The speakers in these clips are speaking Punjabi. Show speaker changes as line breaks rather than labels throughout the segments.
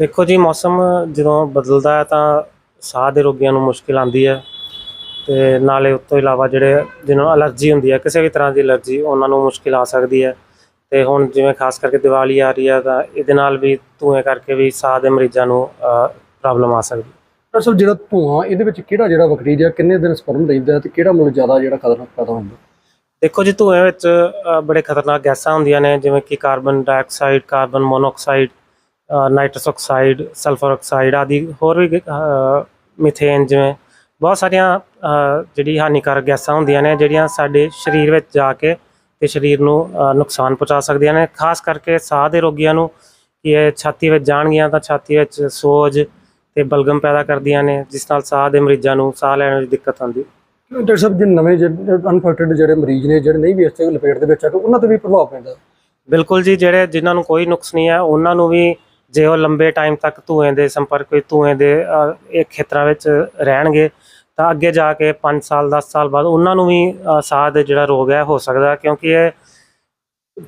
ਦੇਖੋ ਜੀ ਮੌਸਮ ਜਦੋਂ ਬਦਲਦਾ ਹੈ ਤਾਂ ਸਾਹ ਦੇ ਰੋਗੀਆਂ ਨੂੰ ਮੁਸ਼ਕਿਲ ਆਉਂਦੀ ਹੈ ਤੇ ਨਾਲੇ ਉਸ ਤੋਂ ਇਲਾਵਾ ਜਿਹੜੇ ਜਿਨ੍ਹਾਂ ਨੂੰ ਅਲਰਜੀ ਹੁੰਦੀ ਹੈ ਕਿਸੇ ਵੀ ਤਰ੍ਹਾਂ ਦੀ ਅਲਰਜੀ ਉਹਨਾਂ ਨੂੰ ਮੁਸ਼ਕਿਲ ਆ ਸਕਦੀ ਹੈ। ਤੇ ਹੁਣ ਜਿਵੇਂ ਖਾਸ ਕਰਕੇ ਦੀਵਾਲੀ ਆ ਰਹੀ ਹੈ ਤਾਂ ਇਹਦੇ ਨਾਲ ਵੀ ਧੂਏ ਕਰਕੇ ਵੀ ਸਾਹ ਦੇ ਮਰੀਜ਼ਾਂ ਨੂੰ ਪ੍ਰੋਬਲਮ ਆ ਸਕਦੀ ਹੈ।
ਡਾਕਟਰ ਸਾਹਿਬ ਜਿਹੜਾ ਧੂਆਂ ਇਹਦੇ ਵਿੱਚ ਕਿਹੜਾ ਜਿਹੜਾ ਬੈਕਟੀਰੀਆ ਕਿੰਨੇ ਦਿਨ ਸਪਰਮ ਰਹਿੰਦਾ ਤੇ ਕਿਹੜਾ ਮਤਲਬ ਜ਼ਿਆਦਾ ਜਿਹੜਾ ਖਤਰਨਾਕ ਪੈਦਾ ਹੁੰਦਾ
ਦੇਖੋ ਜੀ ਧੂਏ ਵਿੱਚ ਬੜੇ ਖਤਰਨਾਕ ਗੈਸਾਂ ਹੁੰਦੀਆਂ ਨੇ ਜਿਵੇਂ ਕਿ carbon dioxide carbon monoxide nitrous oxide sulphur oxide ਆਦਿ ਹੋਰ ਵੀ ਮਿਥੇਨ ਜਿਵੇਂ ਬਹੁਤ ਸਾਰੀਆਂ ਜਿਹੜੀ ਹਾਨੀਕਾਰਕ ਗੈਸਾਂ ਹੁੰਦੀਆਂ ਨੇ ਜਿਹੜੀਆਂ ਸਾਡੇ ਸਰੀਰ ਵਿੱਚ ਜਾ ਕੇ ਤੇ ਸਰੀਰ ਨੂੰ ਨੁਕਸਾਨ ਪਹੁੰਚਾ ਸਕਦੀਆਂ ਨੇ ਖਾਸ ਕਰਕੇ ਸਾਹ ਦੇ ਰੋਗੀਆਂ ਨੂੰ ਕਿ ਇਹ ਛਾਤੀ ਵਿੱਚ ਜਾਣਗੀਆਂ ਤਾਂ ਛਾਤੀ ਵਿੱਚ ਸੋਜ ਤੇ ਬਲਗਮ ਪੈਦਾ ਕਰਦੀਆਂ ਨੇ ਜਿਸ ਨਾਲ ਸਾਹ ਦੇ ਮਰੀਜ਼ਾਂ ਨੂੰ ਸਾਹ ਲੈਣ ਵਿੱਚ ਦਿੱਕਤ ਆਉਂਦੀ।
ਡਾਕਟਰ ਸਾਹਿਬ ਜੇ ਨਵੇਂ ਅਨਫੈਕਟਡ ਜਿਹੜੇ ਮਰੀਜ਼ ਨੇ ਜਿਹੜੇ ਨਹੀਂ ਵੀ ਇਸ ਤੇ ਲਪੇਟ ਦੇ ਵਿੱਚ ਆ ਕੇ ਉਹਨਾਂ ਤੇ ਵੀ ਪ੍ਰਭਾਵ ਪੈਂਦਾ?
ਬਿਲਕੁਲ ਜੀ ਜਿਹੜੇ ਜਿਨ੍ਹਾਂ ਨੂੰ ਕੋਈ ਨੁਕਸ ਨਹੀਂ ਹੈ ਉਹਨਾਂ ਨੂੰ ਵੀ ਜੇ ਉਹ ਲੰਬੇ ਟਾਈਮ ਤੱਕ ਧੂਏ ਦੇ ਸੰਪਰਕ ਵਿੱਚ, ਧੂਏ ਦੇ ਇਹ ਖੇਤਰਾਂ ਵਿੱਚ ਰਹਿਣਗੇ, ਤਾਂ ਅੱਗੇ ਜਾ ਕੇ 5 ਸਾਲ 10 ਸਾਲ ਬਾਅਦ ਉਹਨਾਂ ਨੂੰ ਵੀ ਸਾਹ ਦੇ ਜਿਹੜਾ ਰੋਗ ਹੈ ਹੋ ਸਕਦਾ ਕਿਉਂਕਿ ਇਹ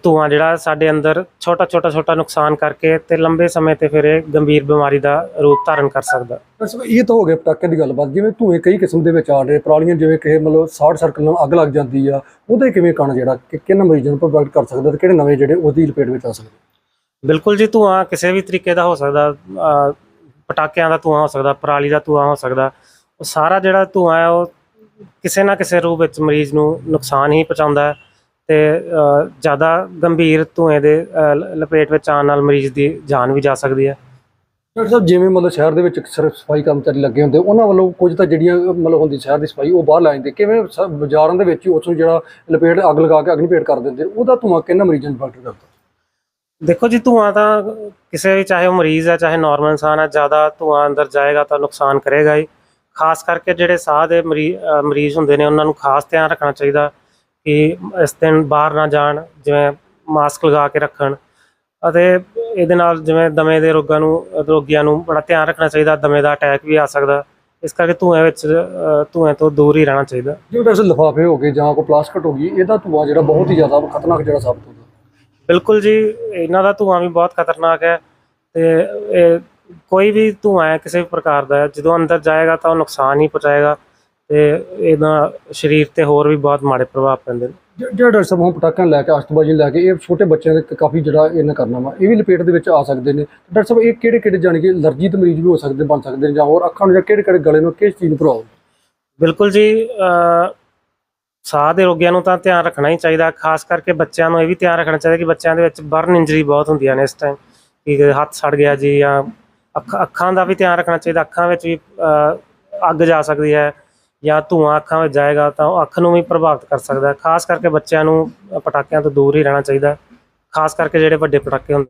ਧੂਆਂ ਜਿਹੜਾ ਸਾਡੇ ਅੰਦਰ ਛੋਟਾ ਛੋਟਾ ਛੋਟਾ ਨੁਕਸਾਨ ਕਰਕੇ ਤੇ ਲੰਬੇ ਸਮੇਂ ਤੇ ਫਿਰ ਇਹ ਗੰਭੀਰ ਬਿਮਾਰੀ ਦਾ ਰੂਪ ਧਾਰਨ ਕਰ ਸਕਦਾ।
ਬਸ ਸਾਹਿਬ ਇਹ ਤਾਂ ਹੋ ਗਿਆ ਪਟਾਕੇ ਦੀ ਗੱਲਬਾਤ, ਜਿਵੇਂ ਧੂਏ ਕਈ ਕਿਸਮ ਦੇ ਵਿੱਚ ਆ ਰਹੇ, ਪਰਾਲੀਆਂ ਜਿਵੇਂ ਕਿ ਮਤਲਬ ਸ਼ਾਰਟ ਸਰਕਲ ਨਾਲ ਅੱਗ ਲੱਗ ਜਾਂਦੀ ਆ, ਉਹਦੇ ਕਿਵੇਂ ਕਣ ਜਿਹੜਾ, ਕਿ ਕਿਹਨਾਂ ਮਰੀਜ਼ਾਂ ਨੂੰ ਪ੍ਰੋਵਾਈਡ ਕਰ ਸਕਦਾ ਤੇ ਕਿਹੜੇ ਨਵੇਂ ਜਿਹੜੇ ਉਹਦੀ ਲਪੇਟ ਵਿੱਚ ਆ ਸਕਦੇ?
ਬਿਲਕੁਲ ਜੀ, ਧੂਆਂ ਕਿਸੇ ਵੀ ਤਰੀਕੇ ਦਾ ਹੋ ਸਕਦਾ ਪਟਾਕਿਆਂ ਦਾ ਧੂਆਂ ਹੋ ਸਕਦਾ, ਪਰਾਲੀ ਦਾ ਧੂਆਂ ਹੋ ਸਕਦਾ, ਉਹ ਸਾਰਾ ਜਿਹੜਾ ਧੂਆਂ ਹੈ, ਉਹ ਕਿਸੇ ਨਾ ਕਿਸੇ ਰੂਪ ਵਿੱਚ ਮਰੀਜ਼ ਨੂੰ ਨੁਕਸਾਨ ਹੀ ਪਹੁੰਚਾਉਂਦਾ ਹੈ ਤੇ ਜ਼ਿਆਦਾ ਗੰਭੀਰ ਧੂਏ ਦੇ ਲਪੇਟ ਵਿੱਚ ਆਉਣ ਨਾਲ ਮਰੀਜ਼ ਦੀ ਜਾਨ ਵੀ ਜਾ ਸਕਦੀ ਹੈ।
ਡਾਕਟਰ ਸਾਹਿਬ, ਜਿਵੇਂ ਮਤਲਬ ਸ਼ਹਿਰ ਦੇ ਵਿੱਚ ਸਿਰਫ ਸਫ਼ਾਈ ਕਰਮਚਾਰੀ ਲੱਗੇ ਹੁੰਦੇ, ਉਹਨਾਂ ਵੱਲੋਂ ਕੁਝ ਤਾਂ ਜਿਹੜੀਆਂ, ਮਤਲਬ ਹੁੰਦੀ ਸ਼ਹਿਰ ਦੀ ਸਫ਼ਾਈ, ਉਹ ਬਾਹਰ ਲਾ ਜਾਂਦੇ, ਕਿਵੇਂ ਸ- ਬਾਜ਼ਾਰਾਂ ਦੇ ਵਿੱਚ ਹੀ ਉਸ ਨੂੰ ਜਿਹੜਾ ਲਪੇਟ, ਅੱਗ ਲਗਾ ਕੇ ਅਗਨੀਪੇਟ ਕਰ ਦਿੰਦੇ, ਉਹਦਾ ਧੂਆਂ ਕਿੰਨਾ ਮਰੀਜ਼ਾਂ ਨੂੰ ਇਫੈਕਟ ਕਰਦਾ?
ਦੇਖੋ ਜੀ ਧੂਆਂ ਤਾਂ ਕਿਸੇ ਵੀ ਚਾਹੇ ਉਹ ਮਰੀਜ਼ ਹੈ ਚਾਹੇ ਨਾਰਮਲ ਇਨਸਾਨ ਹੈ ਜ਼ਿਆਦਾ ਧੂਆਂ ਅੰਦਰ ਜਾਏਗਾ ਤਾਂ ਨੁਕਸਾਨ ਕਰੇਗਾ ਹੀ। ਖਾਸ ਕਰਕੇ ਜਿਹੜੇ ਸਾਹ ਦੇ ਮਰੀ- ਮਰੀਜ਼ ਹੁੰਦੇ ਨੇ ਉਹਨਾਂ ਨੂੰ ਖਾਸ ਧਿਆਨ ਰੱਖਣਾ ਚਾਹੀਦਾ ਕਿ ਇਸ ਦਿਨ ਬਾਹਰ ਨਾ ਜਾਣ ਜਿਵੇਂ ਮਾਸਕ ਲਗਾ ਕੇ ਰੱਖਣ ਅਤੇ ਇਹਦੇ ਨਾਲ ਜਿਵੇਂ ਦਮੇ ਦੇ ਰੋਗਾਂ ਨੂੰ ਰੋਗੀਆਂ ਨੂੰ ਬੜਾ ਧਿਆਨ ਰੱਖਣਾ ਚਾਹੀਦਾ ਦਮੇ ਦਾ ਅਟੈਕ ਵੀ ਆ ਸਕਦਾ। ਇਸ ਕਰਕੇ ਧੂਏ ਵਿੱਚ ਅ, ਧੂਏ ਤੋਂ ਦੂਰ ਹੀ ਰਹਿਣਾ ਚਾਹੀਦਾ।
ਜਿਵੇਂ ਡਾਕਟਰ ਸਾਹਿਬ ਲਿਫਾਫੇ ਹੋ ਗਏ ਜਾਂ ਕੋਈ ਪਲਾਸਟਿਕ ਹੋ ਗਈ ਇਹਦਾ ਧੂਆਂ ਜਿਹੜਾ ਬਹੁਤ ਹੀ ਜ਼ਿਆਦਾ ਖਤਰਨਾਕ ਜਿਹੜਾ ਸਾਬਤ ਹੁੰਦਾ
ਬਿਲਕੁਲ ਜੀ ਇਹਨਾਂ ਦਾ ਧੂਆਂ ਵੀ ਬਹੁਤ ਖਤਰਨਾਕ ਹੈ ਤੇ ਇਹ ਕੋਈ ਵੀ ਧੂਆਂ ਹੈ ਕਿਸੇ ਵੀ ਪ੍ਰਕਾਰ ਦਾ ਜਦੋਂ ਅੰਦਰ ਜਾਏਗਾ ਤਾਂ ਉਹ ਨੁਕਸਾਨ ਹੀ ਪਹੁੰਚਾਏਗਾ ਤੇ ਇਹਦਾ ਸਰੀਰ ਤੇ ਹੋਰ ਵੀ ਬਹੁਤ ਮਾੜੇ ਪ੍ਰਭਾਵ ਪੈਂਦੇ ਨੇ।
ਜਿਹੜਾ ਡਾਕਟਰ ਸਾਹਿਬ ਹੁਣ ਪਟਾਕਿਆਂ ਲੈ ਕੇ ਅਸ਼ਤਬਾਜ਼ੀ ਲੈ ਕੇ ਇਹ ਛੋਟੇ ਬੱਚਿਆਂ ਦੇ ਕਾਫੀ ਜਿਹੜਾ ਇਹਨਾਂ ਕਰਨਾ ਵਾ ਇਹ ਵੀ ਲਪੇਟ ਦੇ ਵਿੱਚ ਆ ਸਕਦੇ ਨੇ। ਡਾਕਟਰ ਸਾਹਿਬ ਇਹ ਕਿਹੜੇ ਕਿਹੜੇ ਜਾਣੀ ਕਿ ਅਲਰਜੀ ਦੇ ਮਰੀਜ਼ ਵੀ ਹੋ ਸਕਦੇ ਬਣ ਸਕਦੇ ਨੇ ਜਾਂ ਹੋਰ ਅੱਖਾਂ ਨੂੰ ਜਾਂ ਕਿਹੜੇ ਕਿਹੜੇ ਗਲੇ ਨੂੰ ਕਿਸ ਚੀਜ਼ ਨੂੰ ਪ੍ਰਭਾਵ?
ਬਿਲਕੁਲ ਜੀ ਸਾਹ ਦੇ ਰੋਗੀਆਂ ਨੂੰ ਤਾਂ ਧਿਆਨ ਰੱਖਣਾ ਹੀ ਚਾਹੀਦਾ, ਖਾਸ ਕਰਕੇ ਬੱਚਿਆਂ ਨੂੰ ਇਹ ਵੀ ਧਿਆਨ ਰੱਖਣਾ ਚਾਹੀਦਾ ਕਿ ਬੱਚਿਆਂ ਦੇ ਵਿੱਚ ਬਰਨ ਇੰਜਰੀ ਬਹੁਤ ਹੁੰਦੀਆਂ ਨੇ ਇਸ ਟਾਈਮ ਕਿ ਹੱਥ ਸੜ ਗਿਆ ਜੀ ਜਾਂ ਅੱਖ- ਅੱਖਾਂ ਦਾ ਵੀ ਧਿਆਨ ਰੱਖਣਾ ਚਾਹੀਦਾ, ਅੱਖਾਂ ਵਿੱਚ ਵੀ ਅੱਗ ਜਾ ਸਕਦੀ ਹੈ ਜਾਂ ਧੂਆਂ ਅੱਖਾਂ ਵਿੱਚ ਜਾਏਗਾ ਤਾਂ ਉਹ ਅੱਖ ਨੂੰ ਵੀ ਪ੍ਰਭਾਵਿਤ ਕਰ ਸਕਦਾ ਹੈ, ਖਾਸ ਕਰਕੇ ਬੱਚਿਆਂ ਨੂੰ ਪਟਾਕਿਆਂ ਤੋਂ ਦੂਰ ਹੀ ਰਹਿਣਾ ਚਾਹੀਦਾ, ਖਾਸ ਕਰਕੇ ਜਿਹੜੇ ਵੱਡੇ ਪਟਾਕੇ ਹੁੰਦੇ